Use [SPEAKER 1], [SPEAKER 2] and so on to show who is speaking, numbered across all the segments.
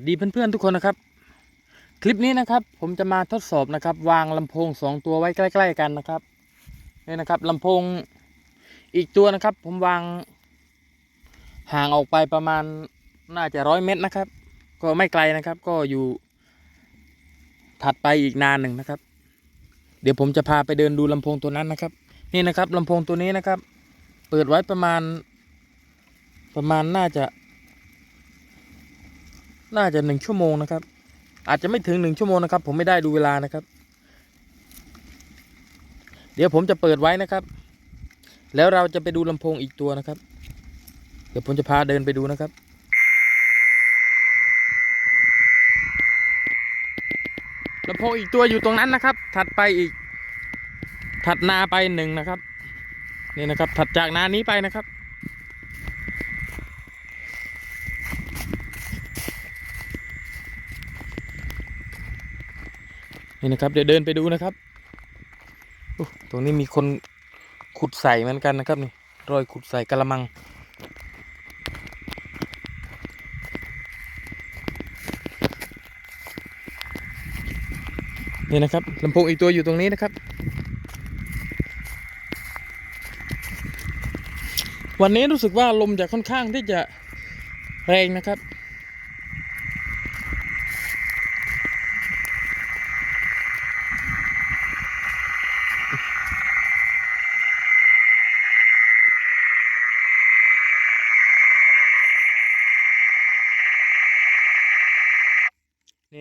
[SPEAKER 1] สดีเพื่อนๆทุกคนนะครับ คลิปนี้นะครับ ผมจะมาทดสอบนะครับ วางลำโพงสองตัวไว้ใกล้ ๆ กันนะครับนี่นะครับลำโพงอีกตัวนะครับ ผมวางห่างออกไปประมาณน่าจะร้อยเมตรนะครับ ก็ไม่ไกลนะครับ ก็อยู่ ถัดไปอีกนานหนึ่งนะครับ เดี๋ยวผมจะพาไปเดินดูลำโพงตัวนั้นนะครับ นี่นะครับลำโพงตัวนี้นะครับ เปิดไว้ประมาณ ประมาณน่าจะ น่าจะหนึ่งชั่วโมงนะครับ อาจจะไม่ถึงหนึ่งชั่วโมงนะครับ ผมไม่ได้ดูเวลานะครับ เดี๋ยวผมจะเปิดไว้นะครับ แล้วเราจะไปดูลำโพงอีกตัวนะครับ เดี๋ยวผมจะพาเดินไปดูนะครับลำโพงอีกตัวอยู่ตรงนั้นนะครับ ถัดไปอีก ถัดนาไปหนึ่งนะครับ นี่นะครับ ถัดจากนานี้ไปนะครับ นี่นะครับเดี๋ยวเดินไปดูนะครับตรงนี้มีคนขุดใส่เหมือนกันนะครับนี่รอยขุดใส่กระมัง นี่นะครับลำโพงอีกตัวอยู่ตรงนี้นะครับ วันนี้รู้สึกว่าลมจะค่อนข้างที่จะแรงนะครับ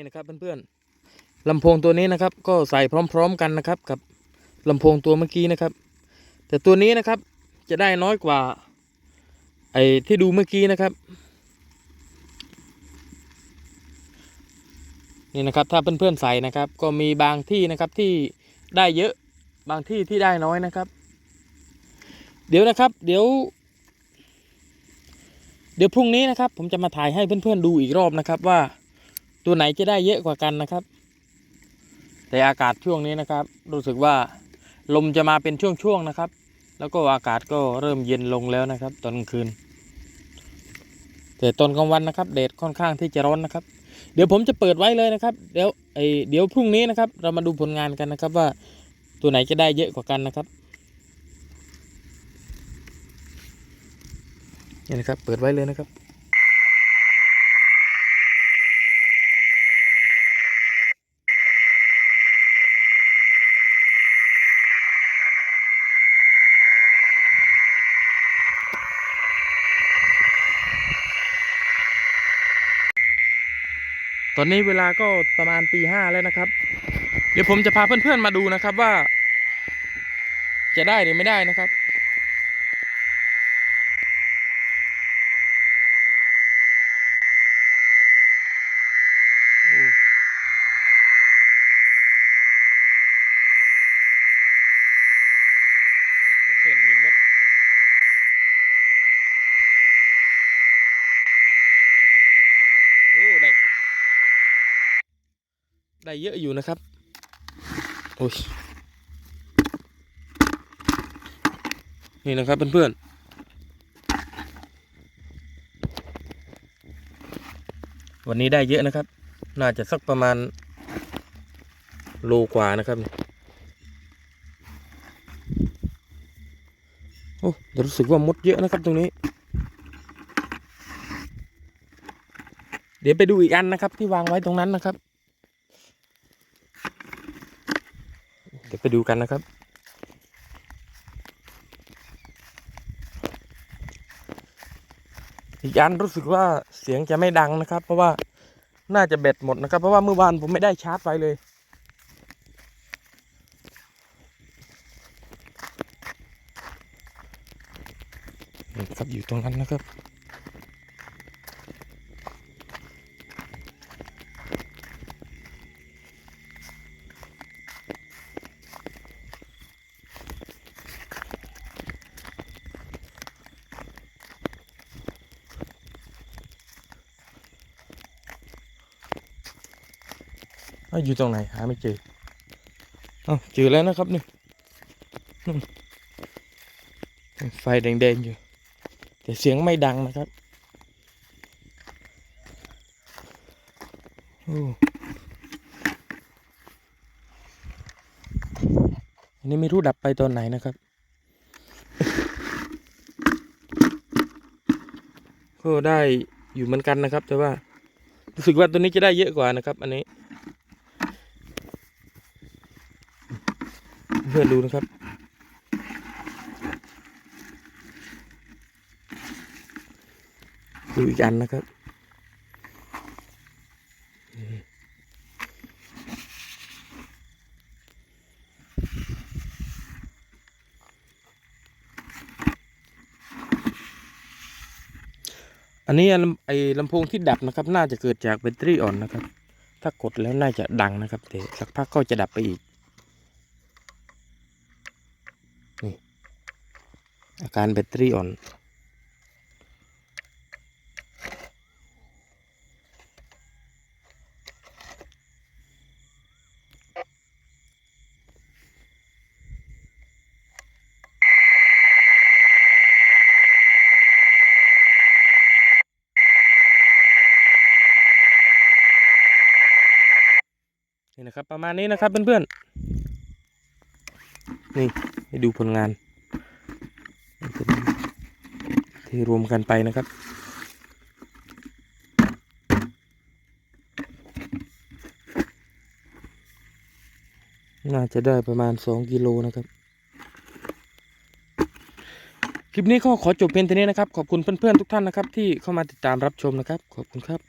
[SPEAKER 1] นะครับเพื่อนๆลำโพงตัวนี้นะครับ ก็ใส่พร้อม ๆ กันนะครับ กับลำโพงตัวเมื่อกี้นะครับ แต่ตัวนี้นะครับจะได้น้อยกว่า ไอ้ที่ดูเมื่อกี้นะครับ นี่นะครับถ้าเพื่อนๆใส่นะครับ ก็มีบางที่นะครับที่ได้เยอะบางที่ที่ได้น้อยนะครับ เดี๋ยวนะครับ เดี๋ยว เดี๋ยวพรุ่งนี้นะครับ ผมจะมาถ่ายให้เพื่อนๆดูอีกรอบนะครับว่า ตัวไหนจะได้เยอะกว่ากันนะครับ แต่อากาศช่วงนี้นะครับ รู้สึกว่าลมจะมาเป็นช่วงๆนะครับ แล้วก็อากาศก็เริ่มเย็นลงแล้วนะครับ ตอนกลางคืน แต่ตอนกลางวันนะครับแดดค่อนข้างที่จะร้อนนะครับ เดี๋ยวผมจะเปิดไว้เลยนะครับ เดี๋ยวไอเดี๋ยวพรุ่งนี้นะครับ เรามาดูผลงานกันนะครับว่าตัวไหนจะได้เยอะกว่ากันนะครับนี่นะครับ เปิดไว้เลยนะครับ ตอนนี้เวลาก็ประมาณตีห้าแล้วนะครับ เดี๋ยวผมจะพาเพื่อนๆมาดูนะครับว่า จะได้หรือไม่ได้นะครับ โอ้เพื่อนมีมด โอ้ได้ ได้เยอะอยู่นะครับ โอ้ย นี่นะครับเพื่อนๆ วันนี้ได้เยอะนะครับ น่าจะสักประมาณโลกว่านะครับโอ้แต่รู้สึกว่ามดเยอะนะครับตรงนี้ เดี๋ยวไปดูอีกอันนะครับ ที่วางไว้ตรงนั้นนะครับ เดี๋ยวไปดูกันนะครับ อีกอันรู้สึกว่าเสียงจะไม่ดังนะครับ เพราะว่าน่าจะแบตหมดนะครับ เพราะว่าเมื่อวานผมไม่ได้ชาร์จไฟเลยครับอยู่ตรงนั้นนะครับ อาอยู่ตรงไหนหาไม่เจอเอ้าเจอแล้วนะครับนี่ไฟแดงๆอยู่ แต่เสียงไม่ดังนะครับอ้อันนี้ไม่รู้ดับไปตอนไหนนะครับก็ได้อยู่เหมือนกันนะครับ แต่ว่ารู้สึกว่าตัวนี้จะได้เยอะกว่านะครับ อันนี้ เพื่อนดูนะครับ ดูอีกอันนะครับอันนี้ไอลำโพงที่ดับนะครับ น่าจะเกิดจากแบตเตอรี่อ่อนนะครับ ถ้ากดแล้วน่าจะดังนะครับแต่สักพักก็จะดับไปอีก อาการแบตเตอรี่อ่อน นี่นะครับ ประมาณนี้นะครับเพื่อนๆ นี่ให้ดูผลงานเป็น ที่รวมกันไปนะครับ น่าจะได้ประมาณ 2 กิโลนะครับ คลิปนี้ก็ขอจบเพียงเท่านี้นะครับ ขอบคุณเพื่อนๆทุกท่านนะครับ ที่เข้ามาติดตามรับชมนะครับ ขอบคุณครับ